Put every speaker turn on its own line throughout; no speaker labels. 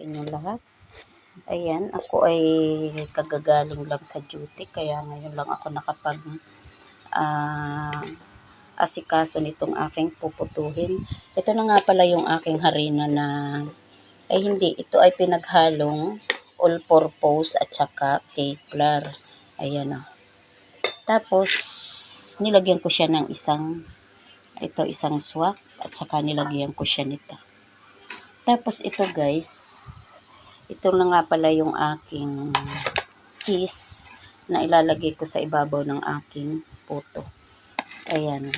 inyong lahat. Ayan, ako ay kagagaling lang sa duty kaya ngayon lang ako nakapag ah, asikaso nitong aking puputuhin. Ito na nga pala yung aking harina na ay hindi, ito ay pinaghalong all-purpose at saka cake flour. Ayan o. Tapos, nilagyan ko siya ng isang, ito isang swak at saka nilagyan ko siya nito. Tapos ito guys, ito na nga pala yung aking cheese na ilalagay ko sa ibabaw ng aking puto. Ayan.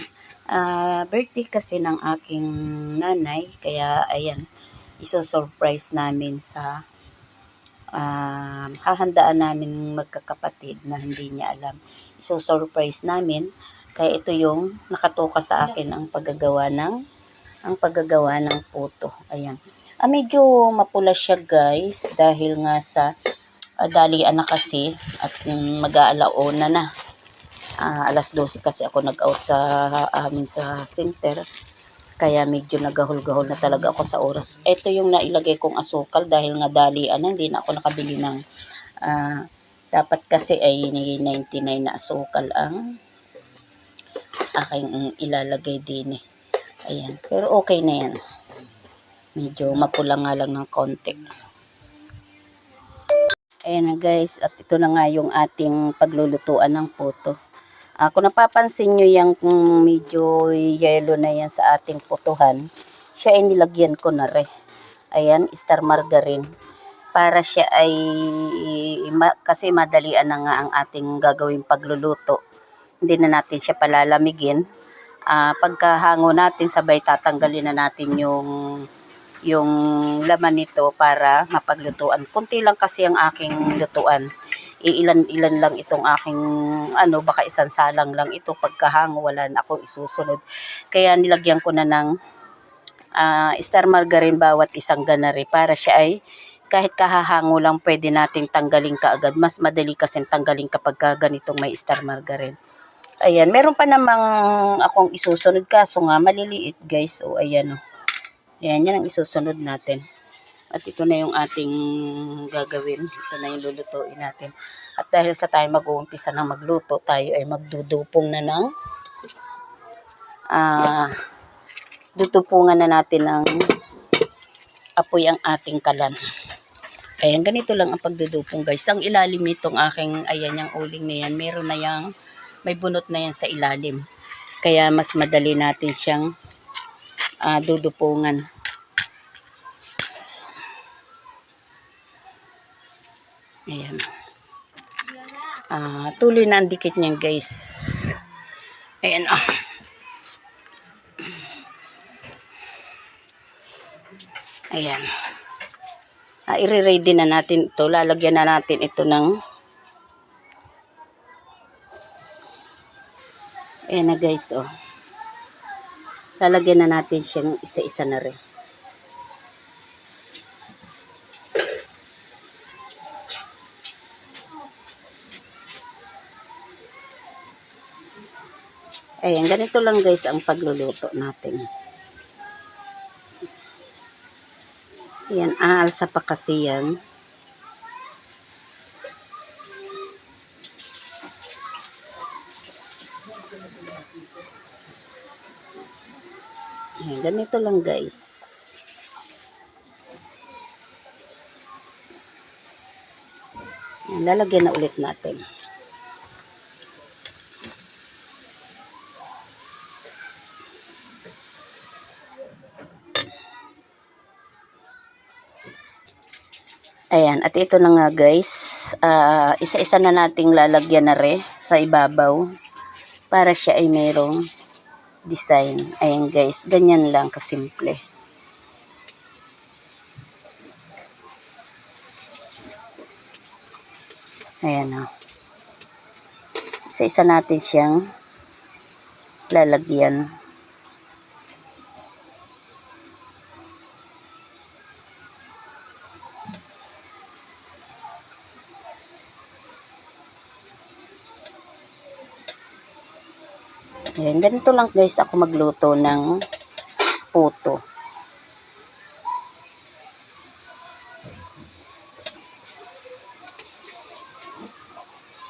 Ah, birthday kasi ng aking nanay, kaya ayan, iso-surprise namin sa um, hahandaan namin magkakapatid na hindi niya alam. Iso-surprise namin, kaya ito yung nakatuka sa akin ang paggagawa ng ang paggagawa ng puto. Ayan. Ah, medyo mapula siya guys dahil nga sa ah, dalian na kasi at um, mag-aalauna na. Ah, alas 12 kasi ako nag-out sa amin sa center. Kaya medyo nagahol-gahol na talaga ako sa oras. Ito yung nailagay kong asukal dahil nga dalian na. Hindi na ako nakabili ng ah, dapat kasi ay 99 na asukal ang aking ilalagay din eh. Ayan. Pero okay na yan. Medyo mapula nga lang ng konti. Ayan na guys. At ito na nga yung ating paglulutuan ng puto. Ah, kung napapansin nyo yung kung medyo yellow na yan sa ating putuhan, siya ay nilagyan ko na rin. Ayan, star margarine. Para siya ay, ma- kasi madalian na nga ang ating gagawing pagluluto. Hindi na natin siya palalamigin. Ah, pagkahango natin, sabay tatanggalin na natin yung yung laman nito para mapaglutuan. Kunti lang kasi ang aking lutuan. Iilan-ilan lang itong aking ano, baka isang salang lang ito pagkahango, wala na akong isusunod. Kaya nilagyan ko na ng ah, star margarine bawat isang ganari para siya ay kahit kahahango lang pwede nating tanggalin kaagad. Mas madali kasi tanggalin kapag ka ganitong may star margarine. Ayan, meron pa namang akong isusunod kaso nga maliliit guys. O ayan o. Ayan, yan ang isusunod natin. At ito na yung ating gagawin. Ito na yung lulutuin natin. At dahil sa tayo mag-uumpisa ng magluto, tayo ay magdudupong na ng ah dutupungan na natin ng apoy ang ating kalan. Ayan, ganito lang ang pagdudupong guys. Ang ilalim nitong aking, ayan yung uling na yan, meron na yang, may bunot na yan sa ilalim. Kaya mas madali natin siyang ah, dudupungan. Ayan. Ah, tuloy na ang dikit niyan guys. Ayan ah. Ayan. Ah, i-ready na natin ito. Lalagyan na natin ito ng Ayan na guys, oh. Lalagyan na natin siyang isa-isa na rin. Ayan, ganito lang guys ang pagluluto natin. Ayan, aalsa pa kasi yan. Ganito lang guys. Lalagyan na ulit natin. Ayan, at ito na nga guys, ah, isa-isa na nating lalagyan na re sa ibabaw para siya ay mayroong design. Ayan guys, ganyan lang kasimple. Ayan o. Isa-isa natin siyang lalagyan. Ayan, ganito lang guys ako magluto ng puto.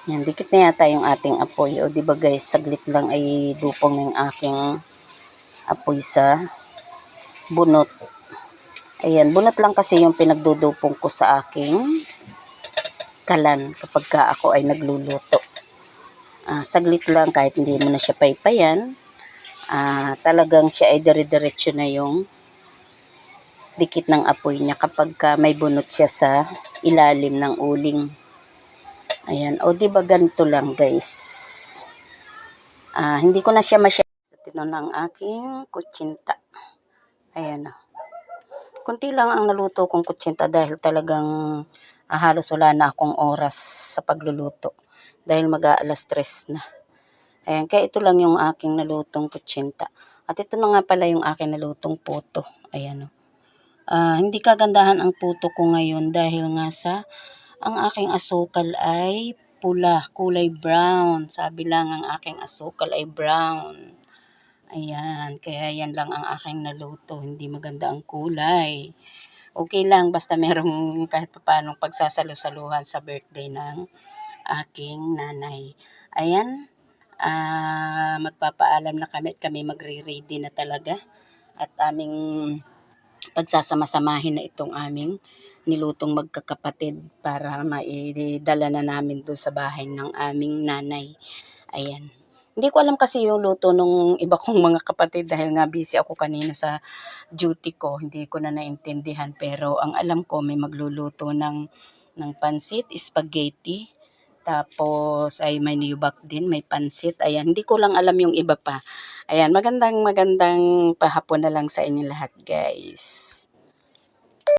Yan, dikit na yata yung ating apoy. O, di guys, saglit lang ay dupong ng aking apoy sa bunot. Ayan, bunot lang kasi yung pinagdudupong ko sa aking kalan kapag ka ako ay nagluluto. Ah, saglit lang kahit hindi mo na siya paypayan. Ah, talagang siya ay dire-diretso na yung dikit ng apoy niya kapag ka may bunot siya sa ilalim ng uling. Ayan. O, di ba ganito lang, guys? Ah, hindi ko na siya masyadong sa tino ng aking kutsinta. Ayan. o. Kunti lang ang naluto kong kutsinta dahil talagang ah, halos wala na akong oras sa pagluluto. Dahil mag-aalas tres na. Ayan. Kaya ito lang yung aking nalutong kutsinta. At ito na nga pala yung aking nalutong puto. Ayan. o. Ah, hindi kagandahan ang puto ko ngayon dahil nga sa ang aking asukal ay pula, kulay brown. Sabi lang ang aking asukal ay brown. Ayan, kaya yan lang ang aking naluto. Hindi maganda ang kulay. Okay lang, basta merong kahit paano pagsasalo-saluhan sa birthday ng aking nanay. Ayan, ah, magpapaalam na kami at kami magre-ready na talaga. At aming pagsasama-samahin na itong aming nilutong magkakapatid para maidala na namin doon sa bahay ng aming nanay. Ayan. Hindi ko alam kasi yung luto nung iba kong mga kapatid dahil nga busy ako kanina sa duty ko. Hindi ko na naintindihan pero ang alam ko may magluluto ng ng pansit, spaghetti, tapos ay may niyubak din, may pansit. Ayan, hindi ko lang alam yung iba pa. Ayan, magandang magandang pahapon na lang sa inyo lahat, guys.